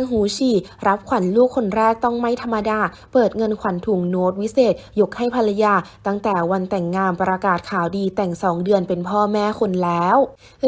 งหูฉี่รับขวัญลูกคนแรกต้องไม่ธรรมดา เปิดเงินขวัญถุงโน้ตวิเศษ ยกให้ภรรยา ตั้งแต่วันแต่งงานประกาศข่าวดีแต่งสองเดือนเป็นพ่อแม่คนแล้ว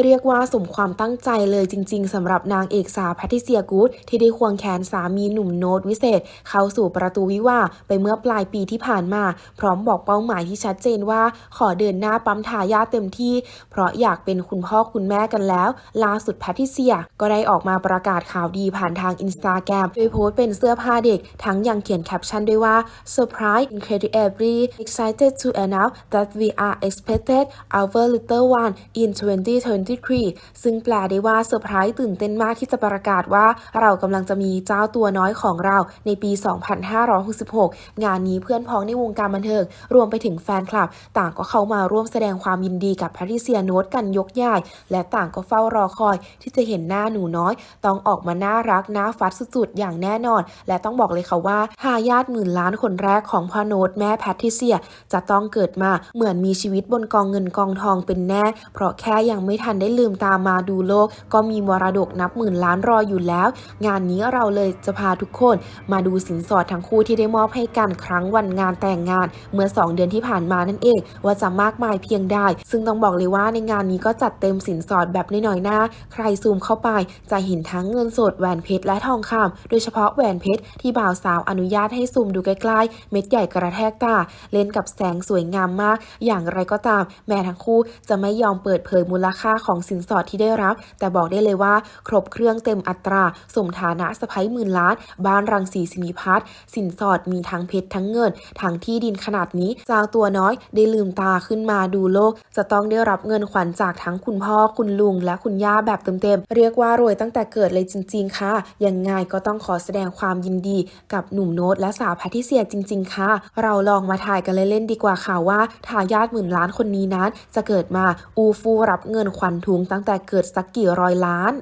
เรียกว่าสมความตั้งใจเลยจริง ๆสำหรับนางเอกสาวแพทิเซียกูดที่ได้ควงแขนสามีหนุ่มโน้ตวิเศษ เข้าสู่ประตูวิวาไปเมื่อปลายปีที่ผ่านมา พร้อมบอกเป้าหมายที่ชัดเจนว่า ขอเดินหน้าปั๊มทายาทเต็มที่ เพราะอยากเป็นคุณพ่อคุณแม่กันแล้วล่าสุดแพทิเซียก็ได้ออกมาประกาศข่าวดีผ่านทางอินสตาแกรมโดยโพสต์เป็นเสื้อผ้าเด็ก ทั้งยังเขียนแคปชั่นด้วยว่า surprise incredibly excited to announce that we are expected our little one in 2023 ซึ่งแปลได้ว่าเซอร์ไพรส์ตื่นเต้นมากที่จะประกาศว่า เรากำลังจะมีเจ้าตัวน้อยของเราในปี 2566 งานนี้เพื่อนพ้องในวงการบันเทิง รวมไปถึงแฟนคลับ ต่างก็เข้ามาร่วมแสดงความยินดีกับแพทริเซียโนตกันยกใหญ่ และต่างก็เฝ้ารอคอยที่จะเห็นหน้าหนูน้อย ต้องออกมาน่ารักน่าฟัดสุดๆ อย่างแน่นอน และต้องบอกเลยค่ะว่าทายาทหมื่นล้านคนแรกของพ่อโนตแม่แพทริเซีย จะต้องเกิดมาเหมือนมีชีวิตบนกองเงินกองทองเป็นแน่ เพราะแค่ยังไม่ทันได้ลืมตามาดูโลก ก็มีมรดกนับหมื่นล้านรออยู่แล้ว งานนี้เราเลยจะพาทุกคนมาดูสินสอดทั้งคู่ที่ได้มอบให้กันครั้งวันงานแต่งงานเมื่อ 2 เดือนที่ผ่านมานั่นเอง ว่าจะมากมายเพียงใดซึ่งต้องบอกเลยว่าในงานนี้ก็จัดเต็มสินสอดแบบน้อยๆหน้า ใครซูมเข้าไปจะเห็นทั้งเงินสดแหวนเพชรและและทองคำโดยเฉพาะแหวนเพชรที่บ่าวสาวอนุญาตให้ซูมดูใกล้ๆ เม็ดใหญ่กระแทกตาเล่นกับแสงสวยงามมาก อย่างไรก็ตาม แม้ทั้งคู่จะไม่ยอมเปิดเผยมูลค่าของสินสอดที่ได้รับ แต่บอกได้เลยว่า ครบเครื่องเต็มอัตรา สมฐานะสะพ้ยหมื่นล้าน บ้านรังสีสินิพัฒน์สินสอดมีทั้งเพชรทั้งเงินทั้งที่ดินขนาดนี้เจ้าตัวน้อยได้ลืมตาขึ้นมาดูโลก จะต้องได้รับเงินขวัญจากทั้งคุณพ่อคุณลุงและคุณย่าแบบเต็มๆเรียกว่ารวยตั้งแต่เกิดเลยจริง ๆ ค่ะยังไงก็ต้องขอแสดงความยินดีกับหนุ่มโน้ตและสาวแพทิเซียจริง ๆ ค่ะ เราลองมาถ่ายกันเล่นๆดีกว่าค่ะว่าทายาทหมื่นล้านคนนี้นั้น จะเกิดมาอูฟูรับเงินขวัญถุงตั้งแต่เกิดสักกี่ร้อยล้าน